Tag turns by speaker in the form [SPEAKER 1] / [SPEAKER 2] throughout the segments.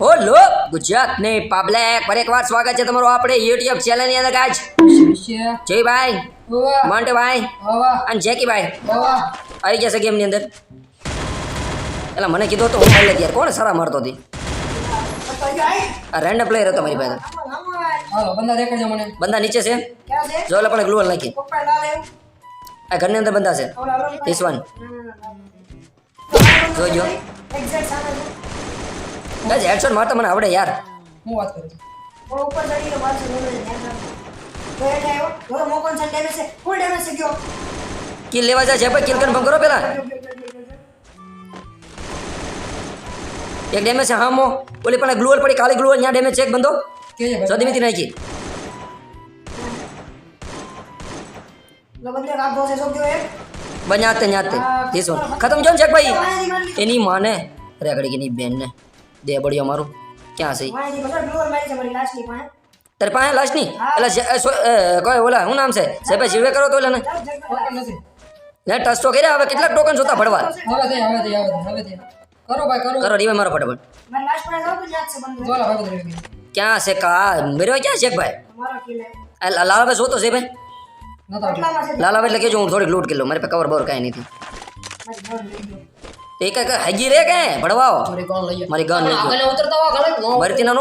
[SPEAKER 1] Hollow ગુજરાતની public પર એકવાર સ્વાગત છે તમારું આપણે યુટ્યુબ ચેનલની અંદર ગાજ જયભાઈ
[SPEAKER 2] ઓવા
[SPEAKER 1] મોન્ટભાઈ અને જેકીભાઈ આવી જશે ગેમની અંદર. એટલે મને કીધું તો હું મળે ત્યારે કોણ સારા મારતો હતી? રેન્ડમ પ્લેયર હતો મારી પાસે.
[SPEAKER 2] બંદા
[SPEAKER 1] નીચે છે. જો એટલે પણ ગ્લુઅલ નાખી. આ ઘરની અંદર બંદા છે. ધીસ વન જોજો બસ હેડશોટ મારતા મને આવડે યાર.
[SPEAKER 2] હું વાત કરું છું.
[SPEAKER 1] કિલ લેવા જાય છે ભાઈ કિલ કન્ફર્મ કરો પેલા. એક ડેમેજ છે હા મો. ઓલી પણ ગ્લુઅલ પડી કાલી ગ્લુઅલ ત્યાં ડેમેજ છે એક બંદો
[SPEAKER 2] છે
[SPEAKER 1] સદીમીથી નાખી. બન્યા તે ખતમ. જો ને ચેક ભાઈ? એની માને. રેગડી કે બેન ને દે બળિયો મારું ક્યાં છે તારે પાસે લાશની એટલે જે- એ સો- એ કોઈ ઓલા શું નામ છે સાહેબ જીવે કરો તો એટલે
[SPEAKER 2] ટોકન નથી
[SPEAKER 1] ને ટચ તો કર્યા હવે કેટલાક ટોકન જોતા ભરવા
[SPEAKER 2] હવે તે હવે તે હવે તે હવે તે કરો ભાઈ કરો
[SPEAKER 1] કરો રીવે મારો ફટાફટ
[SPEAKER 2] જોલા ભાઈ બધું રેડી
[SPEAKER 1] ક્યાં છે કા મેરો ક્યાં છે ભાઈ આ લા- લાલાભાઈ જોતો છે ભાઈ
[SPEAKER 2] નતો આવડતું.
[SPEAKER 1] લાલાભાઈ એટલે કેજો હું થોડીક લૂટ કરી લઉં મારી પાસે કવર બવર કાંઈ નથી તે એક હાજી રે કે? ભડવાઓ
[SPEAKER 2] મારી કોણ લઈ
[SPEAKER 1] મારી ગન લઈ
[SPEAKER 2] હો ગળે નો
[SPEAKER 1] ભરતીના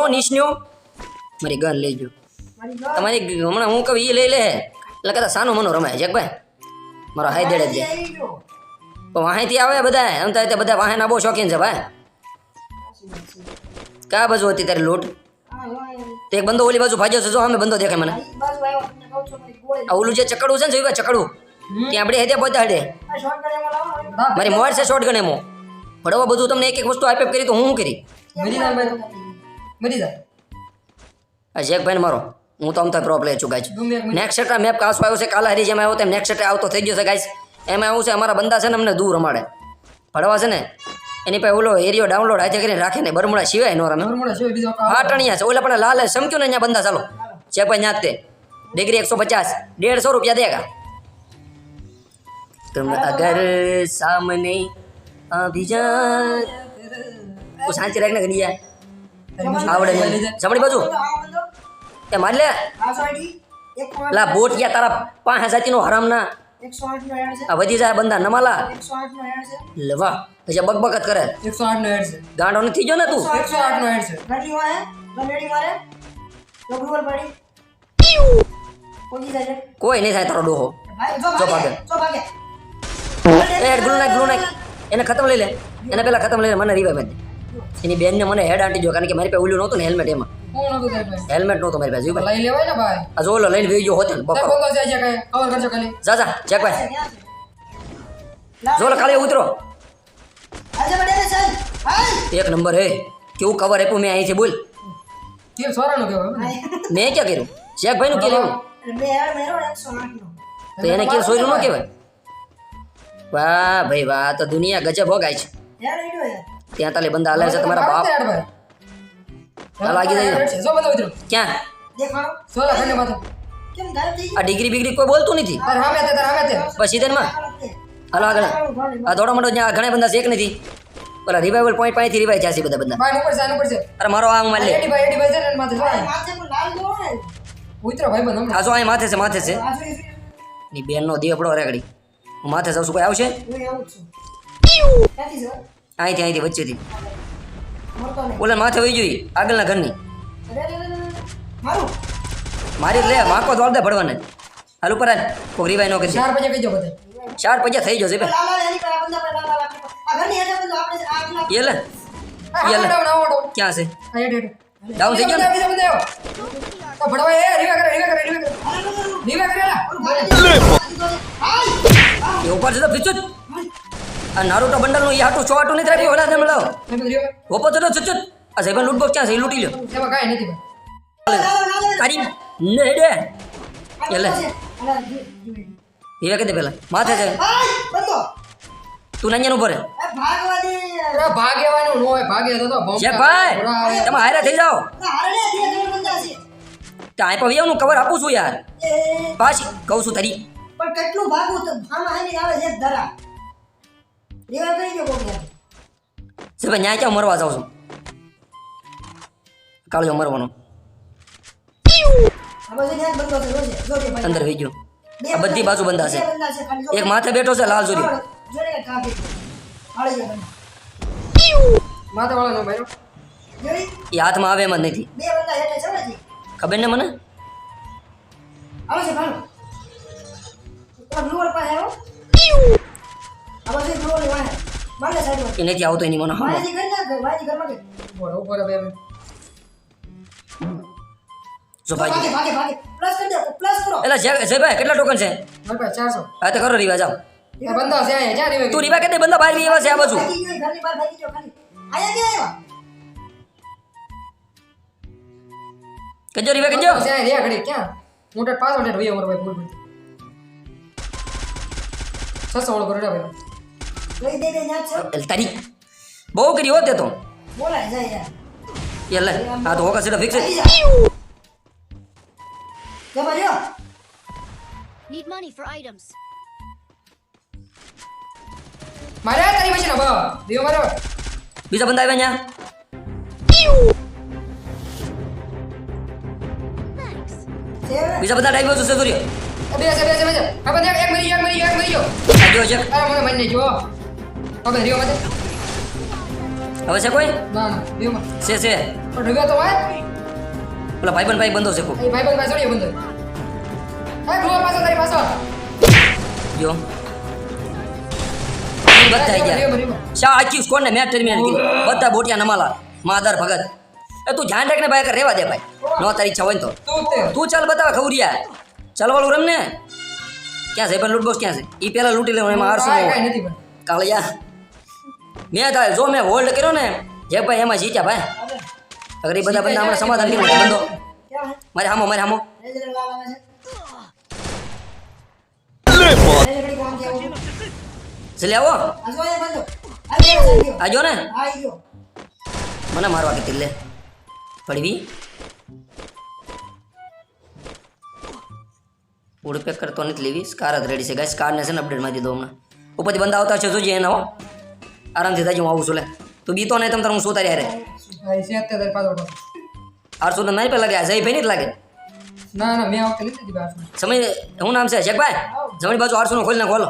[SPEAKER 1] મારી ગન લઈ જો તમારી હમણાં હું કહું એ લઈ લે. એટલે કદાચ સાનો મનો રમાય છે ભાઈ. મારો હાઈ દેડે દે. તો વાહેથી આવે બધા એમ થાય બધા વાહેના બહુ શોખીન છે ભાઈ. કયા બાજુ હતી તારી લૂંટ? તે એક બંદો ઓલી બાજુ ભાજ્યો છે જો અમે બંદો દેખાય મને. આ ઓલું જે ચકડું છે ને જોયું ચકડું? ત્યાં આપણે હેદે પહોંચાડે મારી મોર છે શોર્ટ ગણે મો ભડવા બધું તમને એક એક વસ્તુ આપે કરી તો હું શું કરી? આ શેખભાઈ મારો. હું તો આમ તો પ્રો છું
[SPEAKER 2] ગાઈશ
[SPEAKER 1] નેક્સ્ટ એટ્રા મેપ કાસો આવ્યો છે કાલા હરી જેમ આવ્યો તેમ નેક્સ્ટ એટ્રા આવતો થઈ ગયો છે ગાઈશ એમાં આવું છે અમારા બંદા છે ને અમને દૂર અમારે ભડવા છે ને એની પાસે ઓલો એરિયો ડાઉનલોડ આજે કરીને રાખે ને બરમુડા સિવાય નો રમે. હા ટણિયા છે. ઓલા પણ લાલ સમક્યો ને અહીંયા બંદા ચાલો. છે ભાઈ ત્યાં તે ડિગ્રી એકસો પચાસ. દેડસો રૂપિયા દેગા तुम अगर सामने अभी जा તું શાંતિ રાખને ગણી જાય આવડે નહીં જમણી બાજુ એ મારી લે લા બોટ યા તારા પાંચ જાતિનો હરામના આ વધી જાય બંદા નમાલા લે વાહ પછી બકબક જ કરે
[SPEAKER 2] એકસો આઠ નો હેડ છે
[SPEAKER 1] ગાંડો નથી જો ને તું
[SPEAKER 2] એકસો આઠ નો હેડ છે
[SPEAKER 1] કોઈ નહીં થાય તારો ડોહો એ ગ્લુ નાખ ગ્લુ નાખ એને ખતમ લઈ લે. એને પેલા ખતમ લઈ લે મને રીવાય દે એની બેનને મને હેડ આંટી જો કારણ કે મારી પાસે ઓલું નહોતું ને હેલ્મેટ એમાં. હેલ્મેટ નહોતું મારી પાસે
[SPEAKER 2] લઈ લેવાય ને ભાઈ.
[SPEAKER 1] આ જો ઓલો લઈને વેઈ ગયો હોતે બપોર.
[SPEAKER 2] કવર કરજો ખાલી.
[SPEAKER 1] જા જા ચેક ભાઈ. જો ઓલો ખાલી ઉતરો. એક નંબર હે. કેવું કવર આપ્યું મેં અહીંથી બોલ. મેં ક્યાં કર્યું? શેખ ભાઈ નું કે તો એને કે સોયરું ન કહેવાય? વાહ ભાઈ વાહ તો દુનિયા ગજબ હો ગાય છે. ત્યાં તાલે બંદા હાલે છે તમારા બાપ. લાગી જાય.
[SPEAKER 2] હેડ છે. જો બંદો ઉતરો.
[SPEAKER 1] ક્યાં? આ ડિગ્રી બિગ્રી કોઈ બોલતું નથી.
[SPEAKER 2] પછી હામે તે તાર હામે તે.
[SPEAKER 1] બસ સીધનમાં હાલો આગળ. આ દોડો મોટો જ્યાં ઘણા બંદા છે એક નથી. પેલા રિવાઇવલ પોઈન્ટ પાસેથી જાય છે બધા
[SPEAKER 2] છે
[SPEAKER 1] અરે મારો આ મારી લે
[SPEAKER 2] એડી ભાઈ એડી ભાઈ છે ને એની માથે. જો ઉતરો ભાઈ બંધ
[SPEAKER 1] આ જો અહીં માથે છે માથે છે. ની બેનનો દીવડો રેગડી હું માથે જાઉં છું. કોઈ આવશે અહીંથી અહીંથી વચ્ચેથી. ઓલા માથે વહી જોઈએ આગળના ઘરની. મારી? લે માકો દોડ દે ભરવાને હાલ ઉપર હાલ કોઈ રિવાઈ નો કરી
[SPEAKER 2] ચાર પછી કહીજો બધે.
[SPEAKER 1] ચાર પૈયા થઈ જશે બે એ લે. ક્યાં છે. ડાઉન થઈ ગયો ને?
[SPEAKER 2] ભડવા એ રીવા કરે રીવા કરે રીવા કરે રીવા કરે.
[SPEAKER 1] એ ઉપર છે તો પીછું જ. આ નારુટો બંડલનું એ હાટું ચોવાટું નથી રાખ્યું ઓલા
[SPEAKER 2] રીવા જ
[SPEAKER 1] ઓપો તો ચુચુત આ સાહેબ લૂટ ક્યાં છે? લૂટી લૂંટી લ્યો.
[SPEAKER 2] એમાં કાંઈ નથી ભાઈ.
[SPEAKER 1] તારી ને એલે એટલે હીરા કહી દે પેલા. માથે છે. તું નંજન ઉપર
[SPEAKER 2] અરે ભાગ્યવાનું નો હોય ભાગ્ય તો તો
[SPEAKER 1] છે ભાઈ. તમે હારે થઈ જાઓ. ત્યાં પણ વિયાનું કવર આપું છું યાર. પાછી કહું છું તારી.
[SPEAKER 3] પણ કેટલું ભાગવું તો આમાં હેની આવે છે ધરા રેવા કરી દો કોક
[SPEAKER 1] છે ભાઈ ન્યા ક્યાં મરવા જાઉં છું? કાળજો મરવાનો. અંદર વહી ગયો આ બધી બાજુ બંધા છે. એક માથે બેઠો છે લાલ.
[SPEAKER 2] માથે વાળા ભાઈ
[SPEAKER 1] એ હાથમાં આવે એમ જ નથી. ખબર ને મને?
[SPEAKER 3] આવે છે તો ગ્લુઅર પાસે આવો આ બાજુ ગ્લુઅરની વાહે બાલે સાઈડમાં
[SPEAKER 1] એ નથી આવતો એની મને હા
[SPEAKER 3] વાયજી કરી નાખ વાયજી ઘરમાં કે
[SPEAKER 2] ઉપર ઉપર બે બે
[SPEAKER 1] જો
[SPEAKER 3] ભાગે
[SPEAKER 1] ભાઈ
[SPEAKER 3] ભાગે ભાગે પ્લસ કરી દો પ્લસ કરો
[SPEAKER 1] એટલે જય જયભાઈ કેટલા ટોકન છે
[SPEAKER 2] મારી પાસે ચારસો
[SPEAKER 1] હા તો કરો રીવા જાઓ
[SPEAKER 2] આ બંધા છે અહીંયા જ્યાં રીવે
[SPEAKER 1] તું રીવા કે બંદા બહાર બી એવા છે આ બાજુ
[SPEAKER 3] ભાગી ગયો ઘરની બહાર ભાગી ગયો ખાલી આયા કે આવ્યા
[SPEAKER 1] કજો રીવા કજો
[SPEAKER 2] છે અહીંયા રહ્યા ઘડી ક્યાં મોટા પાસ વાળે ભાઈ અમારો ભાઈ ભૂલ ભૂલ છસો વાળો કરોડા ભાઈ
[SPEAKER 3] લઈ દે દે ન્યા જ છે
[SPEAKER 1] એટલે તારી બહુ કરી હોત એ તો
[SPEAKER 3] બોલાય જાય યાર
[SPEAKER 1] એ લે આ તો હોકા સીધા ફિક્સ
[SPEAKER 3] આવી જા જમા જો
[SPEAKER 4] Need money for items.
[SPEAKER 2] મારે આ તારી પછી ના બા દેવો મારો
[SPEAKER 1] બીજા બંદા આવ્યા ત્યાં
[SPEAKER 4] Thanks.
[SPEAKER 3] છે હવે?
[SPEAKER 1] બીજા બધા ડાઈવ છે સૂર્ય
[SPEAKER 2] બે છે બે છે બે છે આ બંધ એક મરી ગયો એક મરી ગયો એક મરી ગયો
[SPEAKER 1] આ જો છે.
[SPEAKER 2] અરે મને મન જો હવે રીવો મતે
[SPEAKER 1] હવે છે કોઈ?
[SPEAKER 2] ના ના રીવો મત
[SPEAKER 1] છે છે.
[SPEAKER 2] પણ રીવો તો હોય.
[SPEAKER 1] પેલા ભાઈબંધ ભાઈ બંધો છે
[SPEAKER 2] ભાઈ બંધ. છોડીએ બંધ પાછો તારી પાછો
[SPEAKER 1] જો. બધા ગયા. શા આખી સ્કોર મેચ ટર્મિનેટ કીધું. બધા બોટિયા નમાલા માદર ભગત. એ તું ધ્યાન રાખને ભાઈ રેવા દે ભાઈ. નો તારી ઈચ્છા હોય તો.
[SPEAKER 2] તું
[SPEAKER 1] ચાલ બતાવ ખવરિયા ચાલ વાળું રમ ને. ક્યાં છે? પણ લૂટ બોક્સ ક્યાં છે? એ પેલા લૂંટી લેવાનું એમાં હારશું કાળિયા. મેં થાય જો મેં હોલ્ડ કર્યો ને જે ભાઈ એમાં જીત્યા ભાઈ. અગર એ બધા બંદા હમણાં સમાધાન કરી નાખે, બંધો મારે હામો મારે હામો.
[SPEAKER 3] લાલ આવે.
[SPEAKER 1] આજો ને? મને મારવા કીધી લે. પડવી. ઉડ પેક કરતો નથી લેવી કાર જ રેડી છે ગાઈસ કારને છે ને અપડેટ મારી દીધો હમણાં ઉપરથી બંધ આવતા છે જોજે એના હો આરામથી થાય હું આવું છું લે તું બીતો નહીં તમ તાર હું શું
[SPEAKER 2] હા તારી પાછળ.
[SPEAKER 1] આઠસો તો નહીં પેલા લાગે જય ભાઈ નહીં લાગે
[SPEAKER 2] ના ના મેં આ લીધી હતી
[SPEAKER 1] સમય શું નામ છે શેખભાઈ જમણી બાજુ આઠસો નો ખોલી ના ખોલો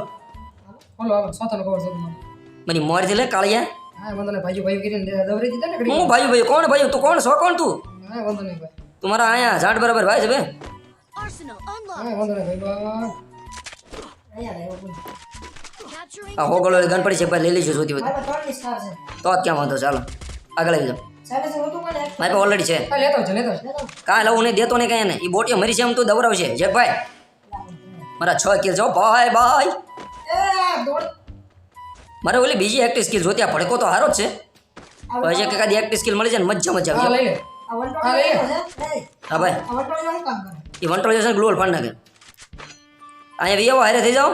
[SPEAKER 2] હાલો છે
[SPEAKER 1] મને મોરથી લે કાળિયા
[SPEAKER 2] હા વાંધો નહીં ભાઈઓ ભાઈઓ કરીને દવરી દીધા ને
[SPEAKER 1] હું ભાઈ ભાઈ કોણ ભાઈ તું કોણ છો કોણ તું
[SPEAKER 2] હા વાંધો નહીં ભાઈ
[SPEAKER 1] તું મારા અહીંયા ઝાડ બરાબર ભાઈ છે બે આ હોગળો ગણ પડી છે ભાઈ લઈ લઈશું
[SPEAKER 3] સ્ટાર છે
[SPEAKER 1] તો જ ક્યાં વાંધો ચાલો. આગળ આવી જાઓ.
[SPEAKER 3] છે
[SPEAKER 1] મારી પાસે ઓલરેડી છે.
[SPEAKER 2] કાં લેતો છે લેતો છે
[SPEAKER 1] કાંઈ લવું નહીં દેતો નહીં કાંઈ ને એ બોટીઓ મરી છે એમ તું દવરાવશે જે ભાઈ મારા છ કિલ જાઓ ભાઈ ભાઈ. મારે ઓલી બીજી એક્ટિવ સ્કિલ જોતી આ ભડકો તો હારો જ છે. પછી કે કાદી એક્ટિવ સ્કિલ મળી જાય ને મજા મજા આવી.
[SPEAKER 3] છે
[SPEAKER 1] હા ભાઈ.
[SPEAKER 3] આ
[SPEAKER 1] એ વન ટ્રોલ જશે ગ્લોલ ફાડ નાખે અહીંયા વી આવો હારે થઈ જાઓ.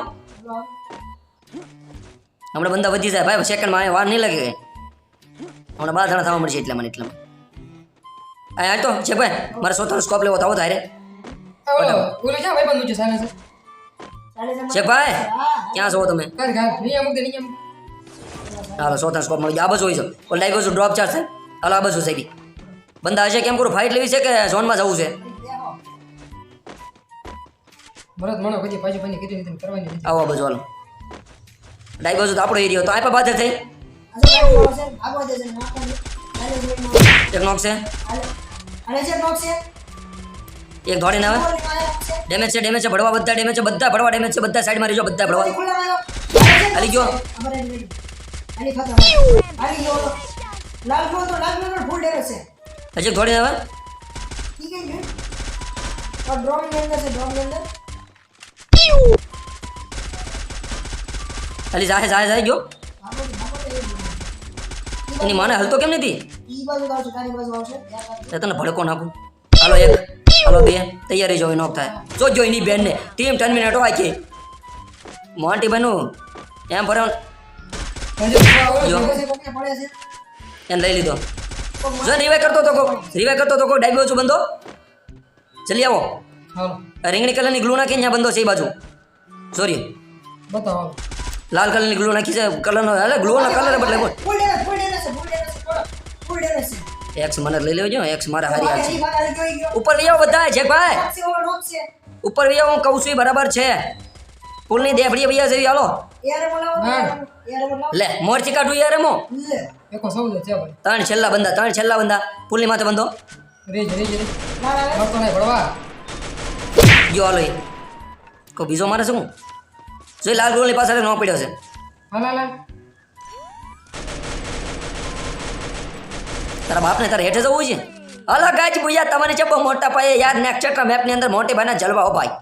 [SPEAKER 1] હમણાં બંદા વધી જાય. ભાઈ સેકન્ડમાં અહીંયા વાર નહીં લાગે. હમણાં બાર જણા થવા મળશે એટલા મને એટલા અહીંયા હાલ તો છે ભાઈ મારે સોથાનો સ્કોપ લેવો થાવો તારે.
[SPEAKER 2] હા બોલો બોલો ક્યાં ભાઈ બંધ છે?
[SPEAKER 1] ભાઈ ક્યાં છો તમે? હાલો સોથાનો સ્કોપ મળી આ બાજુ હોય છે. ઓલ બાજુ ડ્રોપ ચાર્જ છે. હાલો આ બાજુ સાઈડ બંદા હશે કેમ કરું? ફાઇટ લેવી છે કે ઝોનમાં જવું છે?
[SPEAKER 2] બરાત મણો પછી પાછું પાછી કીધું તમે કરવાની
[SPEAKER 1] આવો બાજુ હાલો. ડાઈ બાજુ તો આપણો એરિયો તો આપ્યા બાજર થઈ એક નોક. છે. એક
[SPEAKER 3] ધોડી ના
[SPEAKER 1] ડેમેજ છે ડેમેજ છે. ભડવા બધા ડેમેજ છે. બધા ભડવા ડેમેજ છે. બધા સાઈડ મારી જો બધા ભડવા હાલી ગયો. હજી ધોડી આવે.
[SPEAKER 3] ડ્રોન
[SPEAKER 1] અલી જાહે જાહે જાહે ગયો. એની માને હલતો કેમ નથી? તને ભડકો નાખું. હાલો એક હાલો બે. તૈયારી જોઈ નોક થાય. જો જોઈ ની બેન ને
[SPEAKER 2] ટીમ ટેન મિનિટ હોય
[SPEAKER 1] કે?
[SPEAKER 3] મોન્ટી બનુ એમ ભરે.
[SPEAKER 1] એમ લઈ લીધો. જો રિવાય કરતો તો કો રિવાઈ કરતો તો કો ડાઈબ્યો છું બંધો. જલ્દી આવો. રીંગણી કલરની ગ્લુ નાખી ત્યાં બંધો છે એ બાજુ. સોરી
[SPEAKER 2] બતાવો.
[SPEAKER 1] લાલ કલરની ગ્લુ નાખી છે કલરનો હાલે ગ્લુનો કલર બદલે બોલ. એક્સ મને લઈ લેજો એક્સ મારા હારી હાલ ઉપર લઈ આવો બધા છે ભાઈ ઉપર લઈ આવો હું કહું છું એ બરાબર છે. પુલની દેફડી ભૈયા જેવી હાલો. લે મોરચી કાઢું યાર
[SPEAKER 2] ભાઈ.
[SPEAKER 1] ત્રણ છેલ્લા બંદા ત્રણ છેલ્લા બંદા પુલની માથે બંધો.
[SPEAKER 2] રેજ રેજ રેજ.
[SPEAKER 3] ના ના
[SPEAKER 2] ભડવા
[SPEAKER 1] ગયો હાલો એ કોઈ બીજો મારે શું? જોઈ લાલ ગોળની પાછળ નો પડ્યો છે. તારા બાપને તારે હેઠે જવું છે? અલગ ગાજ ભૂયા તમારી છે બહુ મોટા પાયે. યાદ નેક્સ્ટ મેપની અંદર મોટી ભાઈના જલવા હો ભાઈ.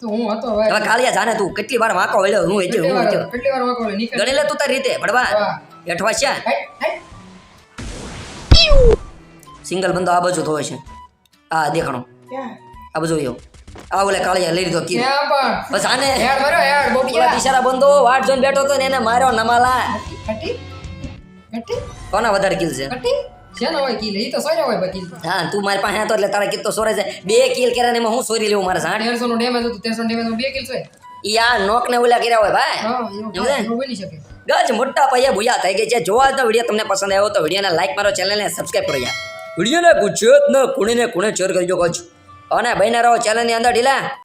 [SPEAKER 2] તો હું હતો
[SPEAKER 1] હવે. કાળિયા જાને તું કેટલી વાર વાંકો વળ્યો હું
[SPEAKER 2] એટલે
[SPEAKER 1] હું
[SPEAKER 2] વાર કેટલી વાર વાંકો નીકળ.
[SPEAKER 1] ગણી લે તું તારી રીતે ભડવા. હેઠવા છે. સિંગલ બંદો આ બાજુ થયો છે. આ દેખાણો. આ બાજુ આવ્યો આ ઓલે કાળિયા લઈ લીધો
[SPEAKER 2] કી
[SPEAKER 1] બસ આને.
[SPEAKER 2] હેડ મારો હેડ બોટિયા
[SPEAKER 1] બિચારા બંધો વાટ જોઈને બેઠો તો ને એને માર્યો નમાલા.
[SPEAKER 2] કટી? કટી?
[SPEAKER 1] કોના વધારે કિલ છે?
[SPEAKER 2] કટી? છે ને હોય કિલ? ઈ તો સોર્યા હોય બાકી
[SPEAKER 1] હા તું મારી પાસે હતો એટલે તારા કિલ તો સોરે છે. બે કિલ કર્યા ને એમાં હું સોરી લેવું મારે સાઠ
[SPEAKER 2] તેરસો નું ડેમેજ હતું તેરસો ડેમેજ બે કિલ છે.
[SPEAKER 1] ઈ નોક ને ઓલા કર્યા હોય ભાઈ.
[SPEAKER 2] હા એવું
[SPEAKER 1] સમજે?
[SPEAKER 2] એવું બની શકે.
[SPEAKER 1] ગજ મોટા પૈયા ભૂયા થઈ ગઈ છે. જોવા તો વીડિયો તમને પસંદ આવ્યો તો વિડીયોને લાઈક મારો ચેનલને સબસ્ક્રાઈબ કરો યાર. વિડીયોને ગુજરાતના ખૂણે ને ખૂણે શેર કરજો કચ્છ અને બહેના રહો ચેનલની અંદર ઢીલા.